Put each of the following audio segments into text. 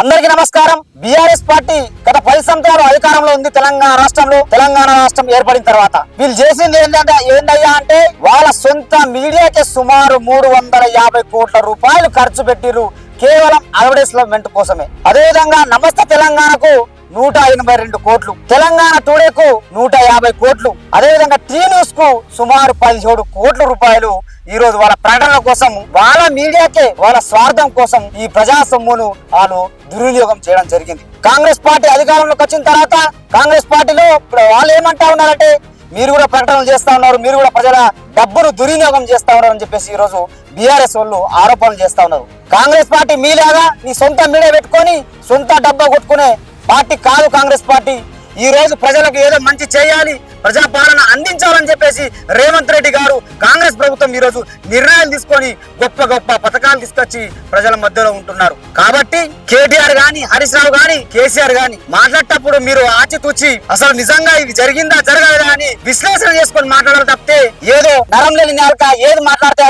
అందరికీ నమస్కారం. BRS party గత పది సంవత్సరాలు అధికారంలో ఉంది. తెలంగాణ రాష్ట్రంలో తెలంగాణ రాష్ట్రం ఏర్పడిన తర్వాత. వీళ్ళు చేసింది ఏంటంటే ఏంటయ్యా అంటే వాళ్ళ సొంత మీడియాకే సుమారు మూడు వందల యాభై కోట్ల రూపాయలు ఖర్చు పెట్టిరు కేవలం అడ్వర్టైజ్మెంట్ కోసమే. అదేవిధంగా నమస్తే తెలంగాణకు నూట ఎనభై రెండు కోట్లు. తెలంగాణ టుడేకు నూట యాభై కోట్లు. అదేవిధంగా టీ న్యూస్కు సుమారు పదిహేడు కోట్ల రూపాయలు ఈ రోజు వాళ్ళ ప్రకటనల కోసం వాళ్ళ మీడియాకే వాళ్ళ స్వార్థం కోసం ఈ ప్రజా సొమ్మును వాళ్ళు దుర్వినియోగం చేయడం జరిగింది. కాంగ్రెస్ పార్టీ అధికారంలోకి వచ్చిన తర్వాత కాంగ్రెస్ పార్టీలో ఇప్పుడు వాళ్ళు ఏమంటా ఉన్నారంటే మీరు కూడా ప్రకటనలు చేస్తా ఉన్నారు మీరు కూడా ప్రజల డబ్బును దుర్వినియోగం చేస్తా ఉన్నారు అని చెప్పేసి ఈ రోజు బీఆర్ఎస్ వాళ్ళు ఆరోపణలు చేస్తా ఉన్నారు. కాంగ్రెస్ పార్టీ మీలాగా నీ సొంత మీడియా పెట్టుకొని సొంత డబ్బా కొట్టుకునే పార్టీ కాదు కాంగ్రెస్ పార్టీ. ఈ రోజు ప్రజలకు ఏదో మంచి చేయాలి ప్రజాపాలన అందించాలని చెప్పేసి రేవంత్ రెడ్డి గారు కాంగ్రెస్ ప్రభుత్వం ఈ రోజు నిర్ణయాలు తీసుకొని గొప్ప గొప్ప పథకాలు తీసుకొచ్చి ప్రజల మధ్యలో ఉంటున్నారు. కాబట్టి కేటీఆర్ గాని హరీష్ రావు గాని కేసీఆర్ గాని మాట్లాడేటప్పుడు మీరు ఆచితూచి అసలు నిజంగా ఇది జరిగిందా జరగలేదా అని విశ్లేషణ చేసుకొని మాట్లాడాలి తప్పితే ఏదో నరం లేని నేలక ఏది మాట్లాడితే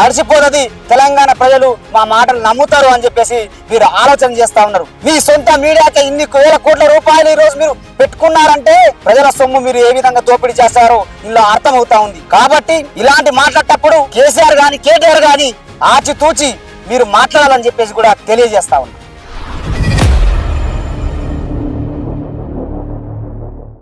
నడిచిపోతుంది. తెలంగాణ ప్రజలు మా మాటలు నమ్ముతారు అని చెప్పేసి మీరు ఆలోచన చేస్తా ఉన్నారు. మీ సొంత మీడియాకి ఇన్ని వేల కోట్ల రూపాయలు ఈ రోజు మీరు పెట్టుకున్నారంటే ప్రజల సొమ్ము మీరు ఏ విధంగా దోపిడీ చేస్తారో ఇందులో అర్థమవుతా ఉంది. కాబట్టి ఇలాంటి మాట్లాడేటప్పుడు కేసీఆర్ గాని కేటీఆర్ గాని ఆచితూచి మీరు మాట్లాడాలని చెప్పేసి కూడా తెలియజేస్తా ఉన్నారు